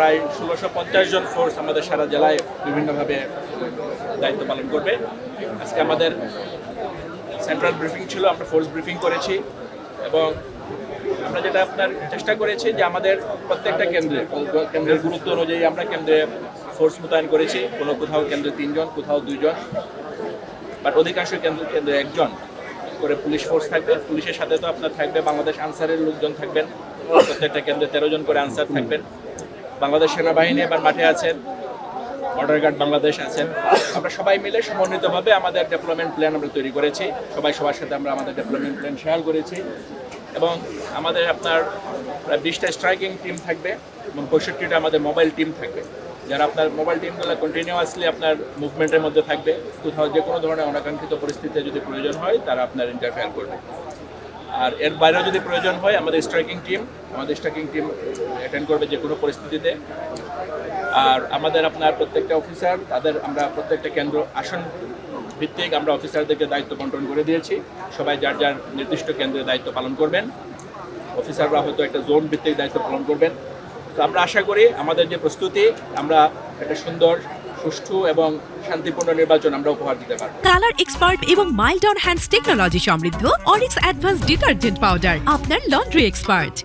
প্রায় ষোলোশো পঞ্চাশ জন ফোর্স আমাদের সারা জেলায় বিভিন্নভাবে দায়িত্ব পালন করবে। আজকে আমাদের সেন্ট্রাল ব্রিফিং ছিল, আমরা ফোর্স ব্রিফিং করেছি এবং আমরা যেটা আপনার চেষ্টা করেছি যে আমাদের প্রত্যেকটা কেন্দ্রে, কেন্দ্রের গুরুত্ব অনুযায়ী আমরা কেন্দ্রে ফোর্স মোতায়েন করেছি। কোনো কোথাও কেন্দ্রে তিনজন, কোথাও দুইজন বাট অধিকাংশ কেন্দ্র, কেন্দ্রে একজন করে পুলিশ ফোর্স থাকবে। পুলিশের সাথে তো আপনার থাকবে, বাংলাদেশ আনসারের লোকজন থাকবেন। প্রত্যেকটা কেন্দ্রে তেরো জন করে আনসার থাকবেন। বাংলাদেশ সেনাবাহিনী এবার মাঠে আছেন বর্ডার গার্ড বাংলাদেশ আছেন। আমরা সবাই মিলে সমন্বিতভাবে আমাদের ডেভেলপমেন্ট প্ল্যান আমরা তৈরি করেছি। সবাই সবার সাথে আমরা আমাদের ডেভেলপমেন্ট প্ল্যান শেয়ার করেছি। এবং আমাদের আপনার প্রায় বিশটা স্ট্রাইকিং টিম থাকবে এবং পঁয়ষট্টিটা আমাদের মোবাইল টিম থাকবে। যারা আপনার মোবাইল টিমগুলো কন্টিনিউয়াসলি আপনার মুভমেন্টের মধ্যে থাকবে, কোথাও যে কোনো ধরনের অনাকাঙ্ক্ষিত পরিস্থিতিতে যদি প্রয়োজন হয়, তারা আপনার ইন্টারফেয়ার করবে। আর এর বাইরেও যদি প্রয়োজন হয়, আমাদের স্ট্রাইকিং টিম আমাদের স্ট্রাইকিং টিম অ্যাটেন্ড করবে যে কোনো পরিস্থিতিতে। আর আমাদের আপনার প্রত্যেকটা অফিসার তাদের আমরা প্রত্যেকটা কেন্দ্র আসন ভিত্তিক আমরা অফিসারদেরকে দায়িত্ব বন্টন করে দিয়েছি। সবাই যার যার নির্দিষ্ট কেন্দ্রে দায়িত্ব পালন করবেন। অফিসাররা হয়তো একটা জোন ভিত্তিক দায়িত্ব পালন করবেন। তো আমরা আশা করি আমাদের যে প্রস্তুতি, আমরা একটা সুন্দর সুষ্ঠু এবং শান্তিপূর্ণ নির্বাচন আমরা উপহার দিতে কালার এক্সপার্ট এবং মাইল্ড অন হ্যান্ডস টেকনোলজি সমৃদ্ধ অরিক্স অ্যাডভান্স ডিটারজেন্ট পাউডার আপনার লন্ড্রি এক্সপার্ট।